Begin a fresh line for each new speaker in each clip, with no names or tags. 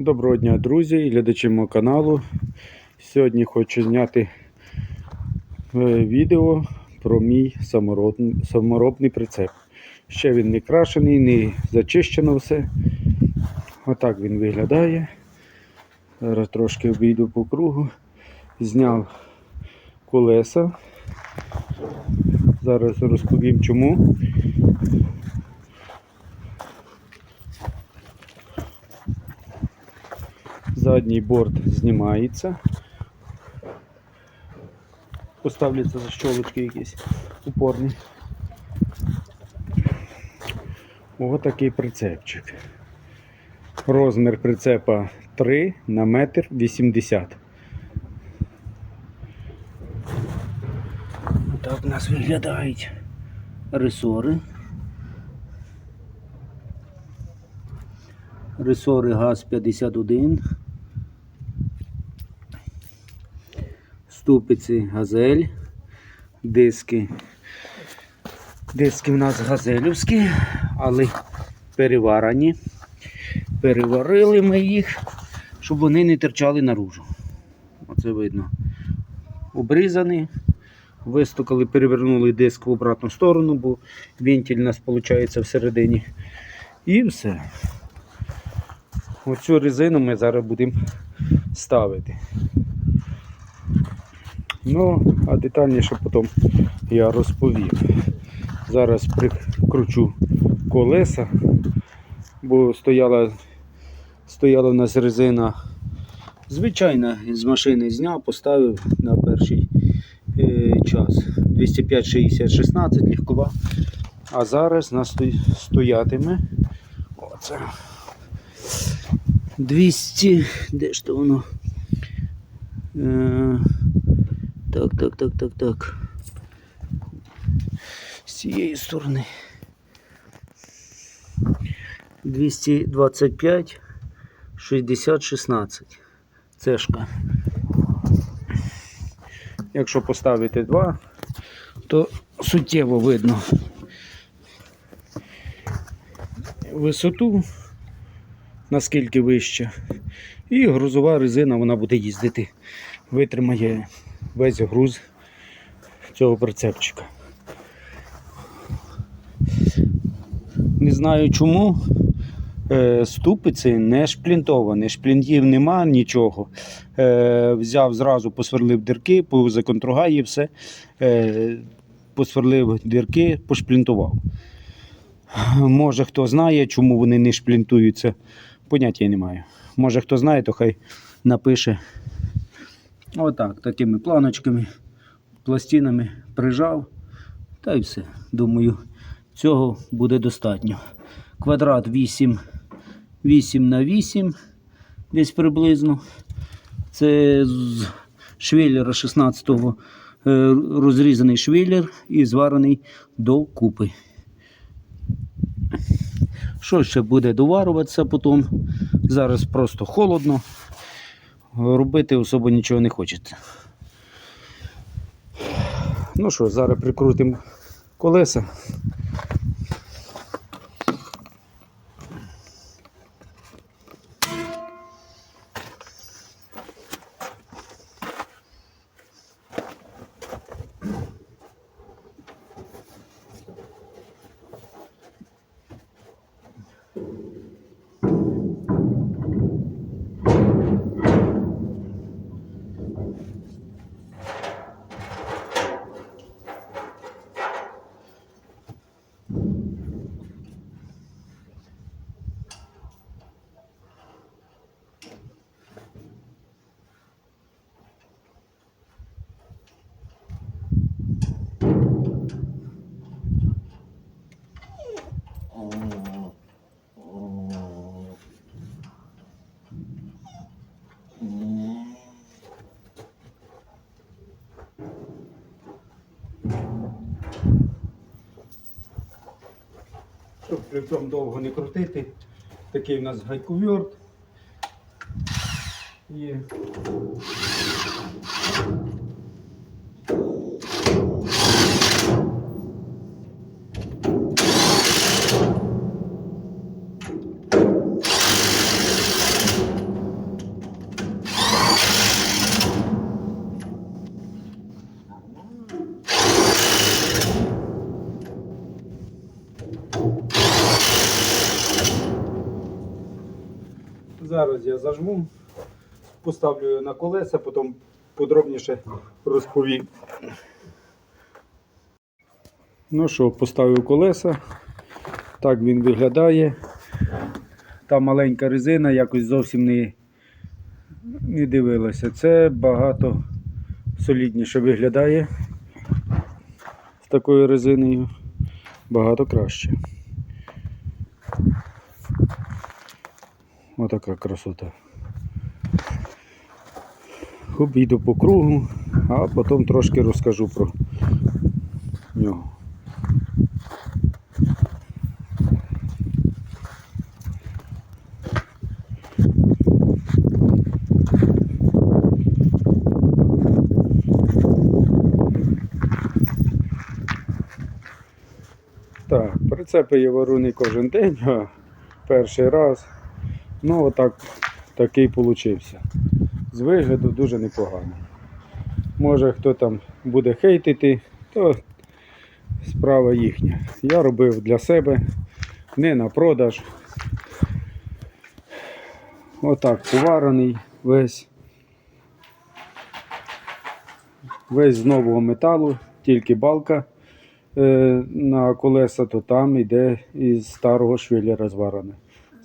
Доброго дня, друзі і глядачі мого каналу. Сьогодні хочу зняти е, відео про мій саморобний, саморобний прицеп. Ще він не крашений, не зачищено все. Отак він виглядає. Зараз трошки обійду по кругу. Зняв колеса. Зараз розповім чому. Задній борт знімається. Поставляться защолочки якісь упорні. Ось такий прицепчик. Розмір прицепа 3 на метр 80. Так у нас виглядають ресори. Ресори ГАЗ-51. Ступиці газель. Диски. Диски в нас газелівські, але переварені. Переварили ми їх, щоб вони не терчали наружу. Оце видно. Обрізані. Вистукали, перевернули диск в обратну сторону, бо вентиль у нас виходить всередині. І все. Оцю резину ми зараз будемо ставити. Ну, а детальніше потім я розповім. Зараз прикручу колеса, бо стояла, стояла у нас резина звичайна з машини зняв, поставив на перший е, час. 205 60 16 легкова. А зараз нас стоятиме. Оце. 200, де ж то воно? Е, так, так, так, так, так. З цієї сторони. 225, 60, 16. Цешка. Якщо поставити два, то суттєво видно висоту наскільки вище. І грузова резина вона буде їздити, витримає весь груз цього прицепчика. Не знаю чому. е, Ступиці не шплінтовані, шплінтів нема нічого. Е, Взяв зразу, посверлив дірки, позаконтругав і все. Е, Посверлив дірки, пошплінтував. Може хто знає, чому вони не шплінтуються, поняття не маю. Може хто знає, то хай напише. Отак, такими планочками, пластинами прижав. Та й все. Думаю, цього буде достатньо. Квадрат 8, 8 на 8, десь приблизно. Це з швеллера 16-го е, розрізаний швеллер і зварений до купи. Що ще буде доварюватися потім? Зараз просто холодно. Робити особо нічого не хочеться. Ну що, зараз прикрутимо колеса. Плюсом довго не крутити. Такий у нас гайковерт. І... Thank you. Зараз я зажму, поставлю на колеса, потім подробніше розповім. Ну що, поставив колеса. Так він виглядає. Та маленька резина якось зовсім не, не дивилася. Це багато солідніше виглядає з такою резиною. Багато краще. Отака красота. Обійду по кругу, а потім трошки розкажу про нього. Так, прицепи я вару не кожен день, а перший раз. Ну, отак такий получився. З вигляду дуже непоганий. Може хто там буде хейтити, то справа їхня. Я робив для себе, не на продаж. Отак поварений весь. Весь з нового металу, тільки балка е, на колеса, то там йде із старого швеллера зварене.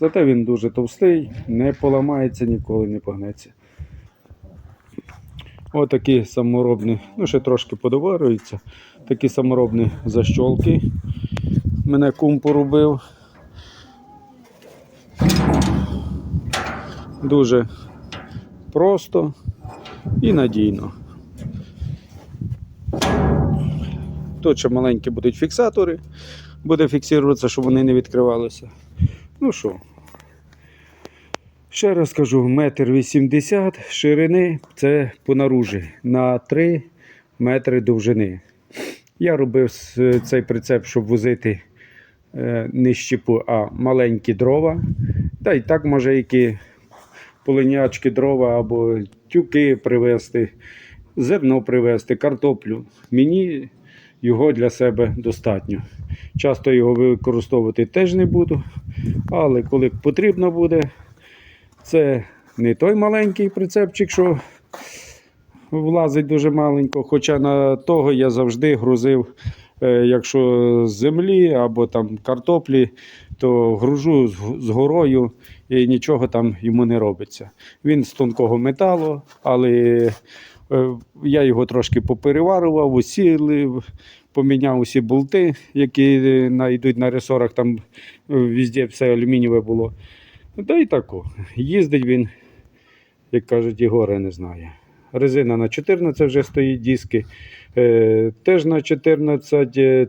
Зате він дуже товстий, не поламається, ніколи не погнеться. Отакі саморобні, ну ще трошки подоварюються. Такі саморобні защолки. Мене кум поробив. Дуже просто і надійно. Тут ще маленькі будуть фіксатори, буде фіксуватися, щоб вони не відкривалися. Ну що, ще раз кажу, метр вісімдесят ширини це понаружі на 3 метри довжини. Я робив цей прицеп, щоб возити не щепу, а маленькі дрова. Та й так може які полинячки дрова або тюки привезти, зерно привезти, картоплю. Мені його для себе достатньо. Часто його використовувати теж не буду, але коли потрібно буде, це не той маленький прицепчик, що влазить дуже маленько. Хоча на того я завжди грузив, е, якщо з землі або там картоплі, то гружу з горою і нічого там йому не робиться. Він з тонкого металу, але я його трошки попереварував, усілив, поміняв усі болти, які е, йдуть на ресорах, там е, везде все алюмінієве було. Та й тако. Їздить він, як кажуть, і гори не знає. Резина на 14 вже стоїть, диски е, теж на 14. Е,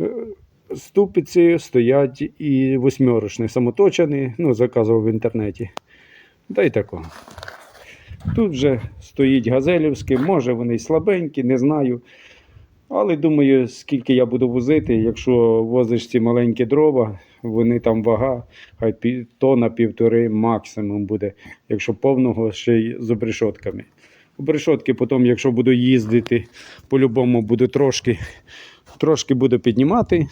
е, ступиці стоять і восьмерочні, самоточені, ну, заказував в інтернеті. Та й тако. Тут вже стоїть газелівський, може вони слабенькі, не знаю. Але думаю, скільки я буду возити, якщо возиш ці маленькі дрова, вони там вага, хай пі- тонна півтори максимум буде, якщо повного ще й з обрешотками. Обрешотки потім, якщо буду їздити, по-любому буду трошки, трошки буду піднімати,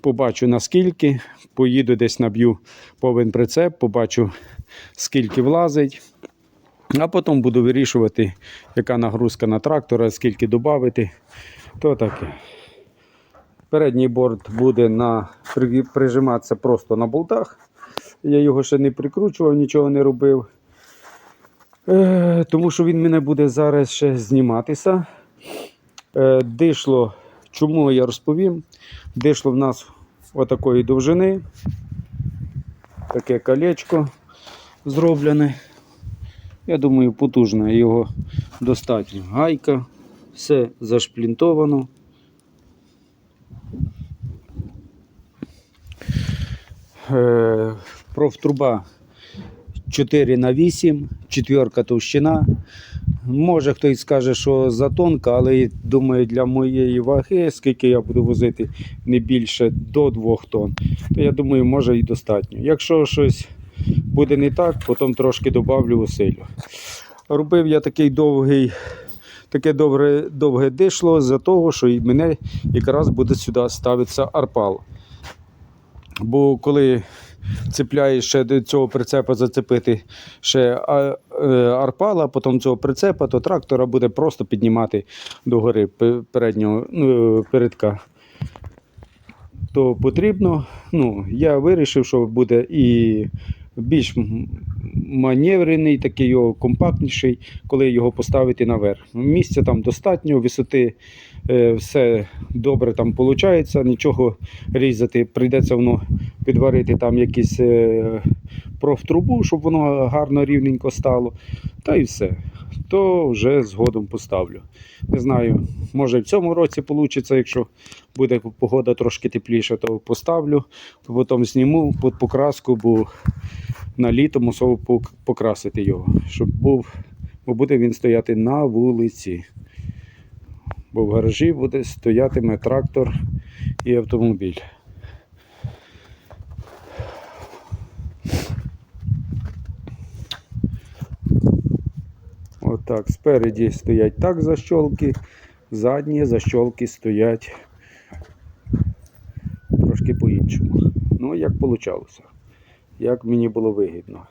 побачу наскільки, поїду десь наб'ю повен прицеп, побачу скільки влазить. А потім буду вирішувати, яка нагрузка на трактора, скільки додати. То таке. Передній борт буде на, прижиматися просто на болтах. Я його ще не прикручував, нічого не робив. Е, тому що він мене буде зараз ще зніматися. Е, дишло, чому я розповім? Дишло в нас отакої довжини. Таке колечко зроблене. Я думаю, потужне його достатньо. Гайка, все зашплінтовано. Е, профтруба 4 на 8, четверка товщина. Може хтось скаже, що затонка, але думаю, для моєї ваги, скільки я буду возити не більше до 2 тонн, то я думаю, може і достатньо. Якщо щось буде не так, потім трошки додавлю усилю. Робив я такий довгий, таке довге, довге дишло за того, що мене якраз буде сюди ставитися арпал. Бо коли цепляєш ще до цього прицепа зацепити ще е, арпала, потім цього прицепа, то трактора буде просто піднімати догори пе- переднього ну, е, передка. То потрібно, ну, я вирішив, що буде і більш маневрений, такий його компактніший, коли його поставити наверх. Місця там достатньо, висоти е, все добре там виходить, нічого різати. Прийдеться воно підварити там якісь е, профтрубу, щоб воно гарно рівненько стало. Та і все. То вже згодом поставлю. Не знаю, може в цьому році вийде, якщо буде погода трошки тепліша, то поставлю, потім зніму під покраску, бо на літо мусив покрасити його, щоб був, бо буде він стояти на вулиці. Бо в гаражі буде стоятиме трактор і автомобіль. Отак, спереді стоять так защолки, задні защолки стоять трошки по-іншому. Ну, як вийшло. Як мені було вигідно.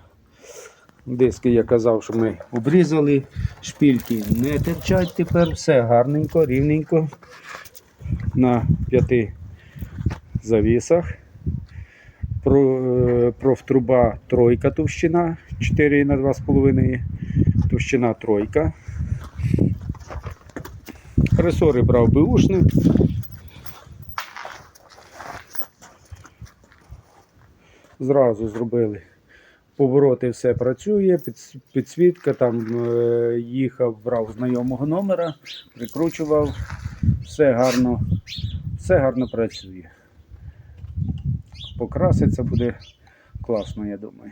Диски я казав, що ми обрізали, шпільки не терчать тепер, все гарненько, рівненько. На п'яти завісах. Е, профтруба тройка товщина, 4 на 2,5, товщина тройка. Ресори брав беушник. Зразу зробили. Повороти все працює, підсвітка, там е, їхав, брав знайомого номера, прикручував, все гарно, все гарно працює. Покраситься буде класно, я думаю.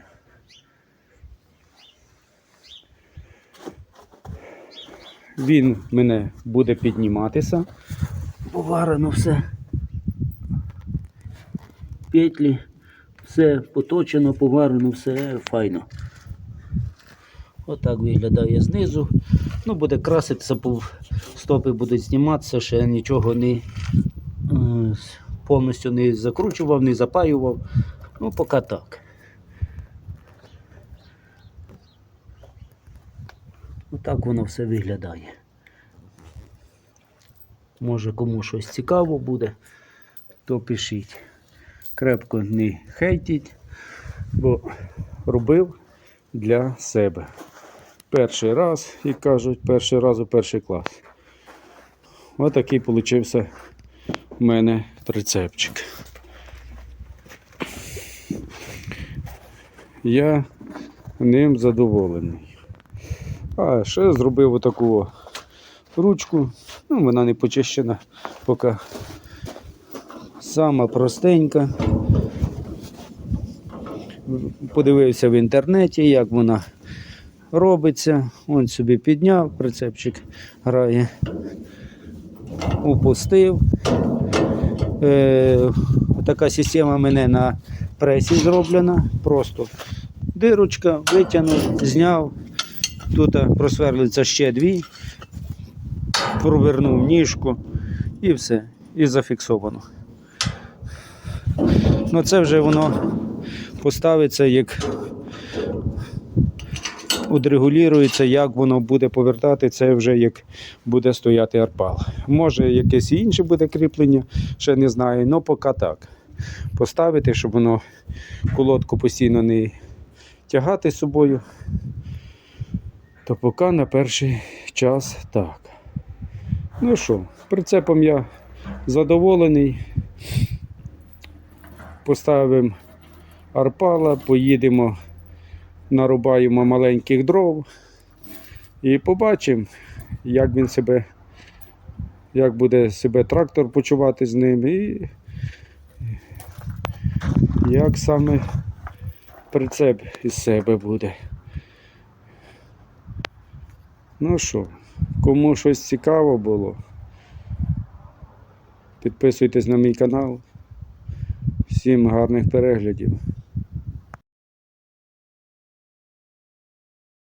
Він мене буде підніматися. Поварено все. Петлі, все поточено, поварено, все файно. Отак виглядає знизу. Ну, буде краситися, стопи будуть зніматися, ще нічого не е, повністю не закручував, не запаював. Ну, поки так. Отак воно все виглядає. Може кому щось цікаво буде, то пишіть. Крепко не хейтіть, бо робив для себе. Перший раз, як кажуть, перший раз у перший клас. Ось такий получився в мене трицепчик. Я ним задоволений. А ще зробив отаку ручку. Ну, вона не почищена поки. Сама простенька. Подивився в інтернеті, як вона робиться. Он собі підняв, прицепчик грає, упустив. Е, така система мене на пресі зроблена. Просто дирочка, витягнув, зняв. Тут просверлиться ще дві, провернув ніжку і все. І зафіксовано. Ну це вже воно поставиться, як одрегулюється, як воно буде повертати, це вже як буде стояти арпал. Може якесь інше буде кріплення, ще не знаю, але поки так. Поставити, щоб воно колодку постійно не тягати з собою. То поки на перший час так. Ну що, прицепом я задоволений. Поставимо арпала, поїдемо, нарубаємо маленьких дров і побачимо, як він себе, як буде себе трактор почувати з ним і як саме прицеп із себе буде. Ну що, кому щось цікаво було, підписуйтесь на мій канал. Всім гарних переглядів.